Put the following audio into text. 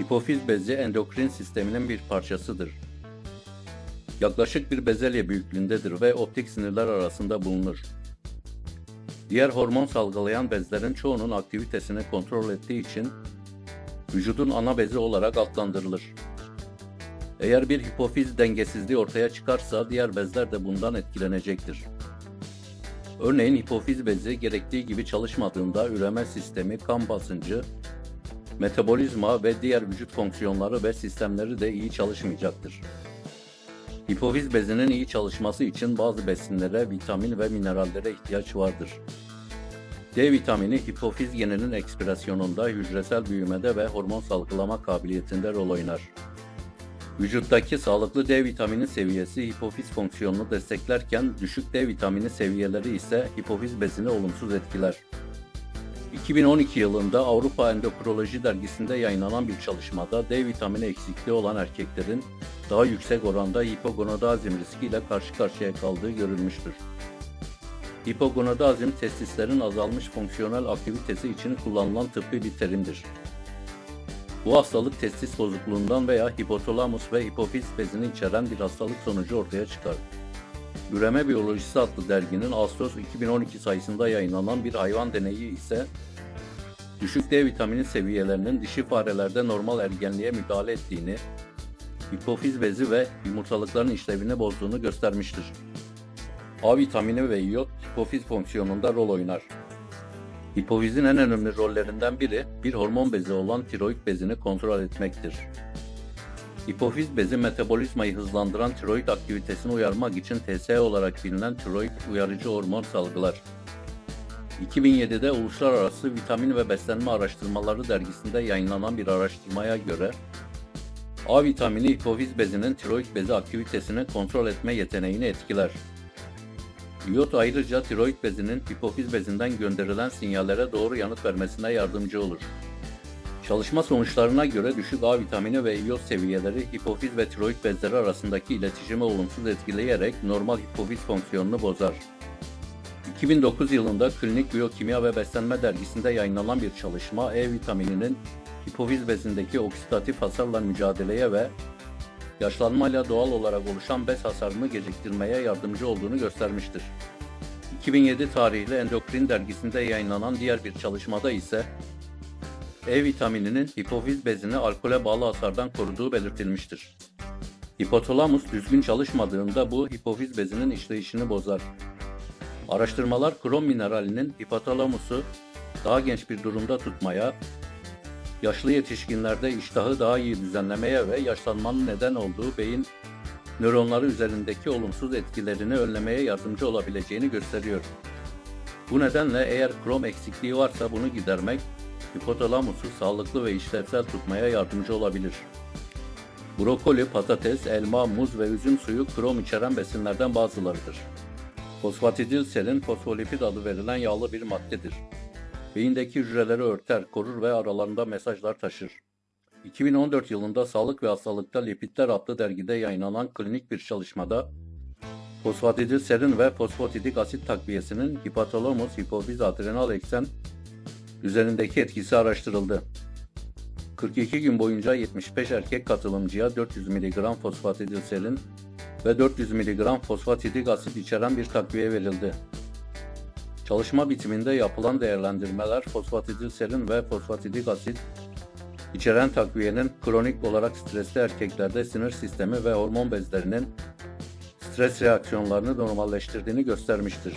Hipofiz bezi endokrin sisteminin bir parçasıdır. Yaklaşık bir bezelye büyüklüğündedir ve optik sinirler arasında bulunur. Diğer hormon salgılayan bezlerin çoğunun aktivitesini kontrol ettiği için vücudun ana bezi olarak adlandırılır. Eğer bir hipofiz dengesizliği ortaya çıkarsa diğer bezler de bundan etkilenecektir. Örneğin hipofiz bezi gerektiği gibi çalışmadığında üreme sistemi, kan basıncı, metabolizma ve diğer vücut fonksiyonları ve sistemleri de iyi çalışmayacaktır. Hipofiz bezinin iyi çalışması için bazı besinlere, vitamin ve minerallere ihtiyaç vardır. D vitamini hipofiz geninin ekspresyonunda, hücresel büyümede ve hormon salgılama kabiliyetinde rol oynar. Vücuttaki sağlıklı D vitamini seviyesi hipofiz fonksiyonunu desteklerken düşük D vitamini seviyeleri ise hipofiz bezini olumsuz etkiler. 2012 yılında Avrupa Endokroloji dergisinde yayınlanan bir çalışmada D vitamini eksikliği olan erkeklerin daha yüksek oranda hipogonadazm riskiyle karşı karşıya kaldığı görülmüştür. Hipogonadazm testislerin azalmış fonksiyonel aktivitesi için kullanılan tıbbi bir terimdir. Bu hastalık testis bozukluğundan veya hipotalamus ve hipofiz bezini içeren bir hastalık sonucu ortaya çıkar. Üreme Biyolojisi adlı derginin Ağustos 2012 sayısında yayınlanan bir hayvan deneyi ise düşük D vitamini seviyelerinin dişi farelerde normal ergenliğe müdahale ettiğini, hipofiz bezi ve yumurtalıkların işlevini bozduğunu göstermiştir. A vitamini ve iyot hipofiz fonksiyonunda rol oynar. Hipofizin en önemli rollerinden biri bir hormon bezi olan tiroid bezini kontrol etmektir. Hipofiz bezi metabolizmayı hızlandıran tiroid aktivitesini uyarmak için TSH olarak bilinen tiroid uyarıcı hormon salgılar. 2007'de Uluslararası Vitamin ve Beslenme Araştırmaları dergisinde yayınlanan bir araştırmaya göre A vitamini hipofiz bezinin tiroid bezi aktivitesini kontrol etme yeteneğini etkiler. İyot ayrıca tiroid bezinin hipofiz bezinden gönderilen sinyallere doğru yanıt vermesine yardımcı olur. Çalışma sonuçlarına göre düşük A vitamini ve iyot seviyeleri hipofiz ve tiroid bezleri arasındaki iletişimi olumsuz etkileyerek normal hipofiz fonksiyonunu bozar. 2009 yılında Klinik Biyokimya ve Beslenme dergisinde yayınlanan bir çalışma E vitamininin hipofiz bezindeki oksidatif hasarla mücadeleye ve yaşlanmayla doğal olarak oluşan bez hasarını geciktirmeye yardımcı olduğunu göstermiştir. 2007 tarihli Endokrin dergisinde yayınlanan diğer bir çalışmada ise E vitamininin hipofiz bezini alkole bağlı hasardan koruduğu belirtilmiştir. Hipotalamus düzgün çalışmadığında bu hipofiz bezinin işleyişini bozar. Araştırmalar krom mineralinin hipotalamusu daha genç bir durumda tutmaya, yaşlı yetişkinlerde iştahı daha iyi düzenlemeye ve yaşlanmanın neden olduğu beyin nöronları üzerindeki olumsuz etkilerini önlemeye yardımcı olabileceğini gösteriyor. Bu nedenle eğer krom eksikliği varsa bunu gidermek hipotalamusu sağlıklı ve işlevsel tutmaya yardımcı olabilir. Brokoli, patates, elma, muz ve üzüm suyu krom içeren besinlerden bazılarıdır. Fosfatidilserin fosfolipid adı verilen yağlı bir maddedir. Beyindeki hücreleri örter, korur ve aralarında mesajlar taşır. 2014 yılında Sağlık ve Hastalıkta Lipidler adlı dergide yayınlanan klinik bir çalışmada fosfatidilserin ve fosfatidik asit takviyesinin hipotalamus hipofiz adrenal eksen üzerindeki etkisi araştırıldı. 42 gün boyunca 75 erkek katılımcıya 400 mg fosfatidilserin ve 400 mg fosfatidik asit içeren bir takviye verildi. Çalışma bitiminde yapılan değerlendirmeler fosfatidilserin ve fosfatidik asit içeren takviyenin kronik olarak stresli erkeklerde sinir sistemi ve hormon bezlerinin stres reaksiyonlarını normalleştirdiğini göstermiştir.